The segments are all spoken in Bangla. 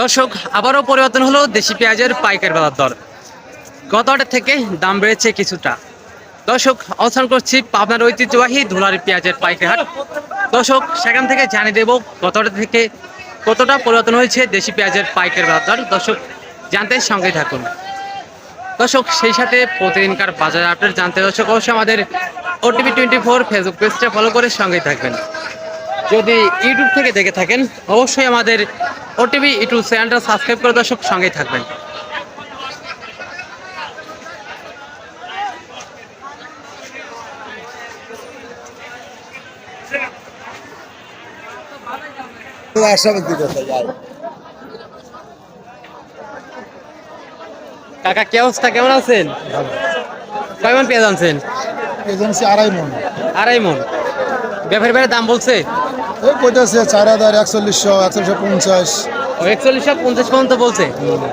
দর্শক, আবারও পরিবর্তন হলো দেশি পেঁয়াজের পাইকারি বাজার দর। গত হাটের থেকে দাম বেড়েছে কিছুটা। দর্শক, অবস্থান করছি পাবনার ঐতিহ্যবাহী ধুলারি পেঁয়াজের পাইকারি হাট। দর্শক, সেখান থেকে জানিয়ে দেব গত হাটের থেকে কতটা পরিবর্তন হয়েছে দেশি পেঁয়াজের পাইকারি বাজার দর। দর্শক, জানতে সঙ্গে থাকুন। দর্শক, সেই সাথে প্রতিদিনকার বাজার আপডেট জানতে দর্শক, অবশ্যই আমাদের ওটিভি টোয়েন্টি ফোর ফেসবুক পেজটা ফলো করে সঙ্গেই থাকবেন। যদি ইউটিউব থেকে দেখে থাকেন অবশ্যই আমাদের ওটিভি ইউটিউব চ্যানেলটা সাবস্ক্রাইব করে দর্শক সঙ্গেই থাকবেন। কাকা কি অবস্থা? কেমন আছেন? কয়মন পেঁয়াজ আনছেন? আড়াই মন। আড়াই মন। ব্যাপারী দাম বলছে? ওই কইতেছে চার হাজার একচল্লিশশো একচল্লিশশো পঞ্চাশ। একচল্লিশশো পঞ্চাশ পর্যন্ত বলছে।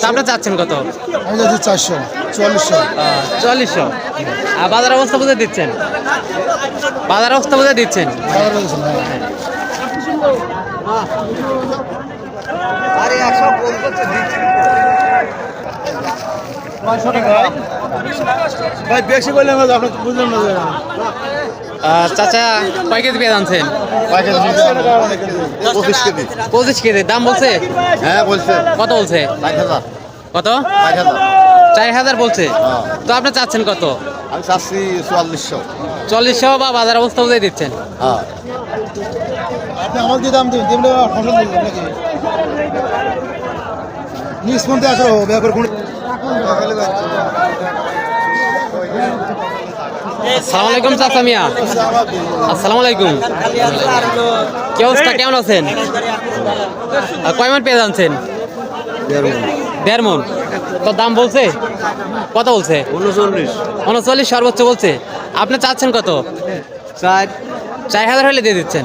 তা আপনার চাচ্ছেন কত? আমি যাচ্ছি চারশো চুয়াল্লিশশো। চল্লিশশো আর বাজার অবস্থা বুঝে দিচ্ছেন? বাজার অবস্থা বুঝে দিচ্ছেন? বাজার বলছেন, হ্যাঁ। ভাই বেশি করলে আমার আপনি বুঝলেন না। চাচা কয় কেজি পেঁয়াজ আনছেন? পঁচিশ কেজি। পঁচিশ কেজি দাম বলছে? হ্যাঁ বলছে। কত বলছে? কত? চার হাজার বলছে। হ্যাঁ। তো আপনি চাচ্ছেন কত? আমি চাচ্ছি চুয়াল্লিশশো। চল্লিশশো বা বাজার অবস্থা বুঝে দিচ্ছেন। হ্যাঁ। আপনি আমাকে দাম দিন দিবলে ফসল দিবেন নাকি? নিজ কোনতে আসো ব্যাপার কোন আসসালামু আলাইকুম চাচা মিয়া। আসসালামু আলাইকুম। কি অবস্থা? কেমন আছেন? আর কয় মন পেঁয়াজ আনছেন? দেড় মন। তো দাম বলছে? কত বলছে? উনচল্লিশ উনচল্লিশ সর্বোচ্চ বলছে। আপনি চাচ্ছেন কত? চার। চার হাজার হলে দিয়ে দিচ্ছেন।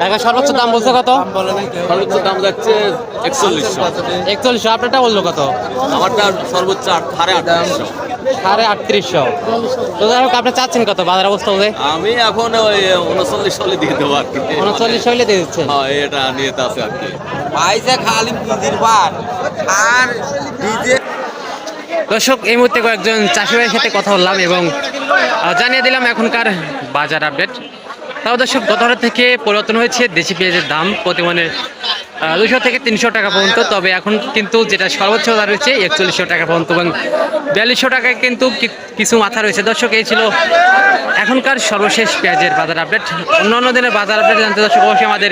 টাকা সর্বোচ্চ দাম বলছে কত? সর্বোচ্চ দাম যাচ্ছে একচল্লিশশো। একচল্লিশশো আপনারটা বলল কত? আমারটা সর্বোচ্চ আট সাড়ে আটশো সাড়ে আটত্রিশশো। তো যাই হোক আপনি চাচ্ছেন কত? বাজার অবস্থা বলে আমি এখন ওই উনচল্লিশ সালে দিয়ে দেবো আর কি। উনচল্লিশ হইলে দিয়ে দিচ্ছেন? হ্যাঁ এটা নিয়ে তো আছে আর কি। পয়সা খালি পুঁজির বার। আর ডিজে দর্শক এই মুহূর্তে কয়েকজন চাষি ভাইয়ের সাথে কথা বললাম এবং জানিয়ে দিলাম এখনকার বাজার আপডেট। তাও দর্শক গত থেকে পরিবর্তন হয়েছে। দেশি পেঁয়াজের দাম প্রতি মনে দুশো থেকে তিনশো টাকা পর্যন্ত। তবে এখন কিন্তু যেটা সর্বোচ্চ রয়েছে, একচল্লিশশো টাকা পর্যন্ত এবং বিয়াল্লিশশো টাকায় কিন্তু কিছু মাথা রয়েছে। দর্শক, এই ছিল এখনকার সর্বশেষ পেঁয়াজের বাজার আপডেট। অন্যান্য দিনের বাজার আপডেট জানতে দর্শক, অবশ্যই আমাদের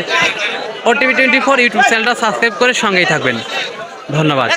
ওটিভি টোয়েন্টি ফোর ইউটিউব চ্যানেলটা সাবস্ক্রাইব করে সঙ্গেই থাকবেন। ধন্যবাদ।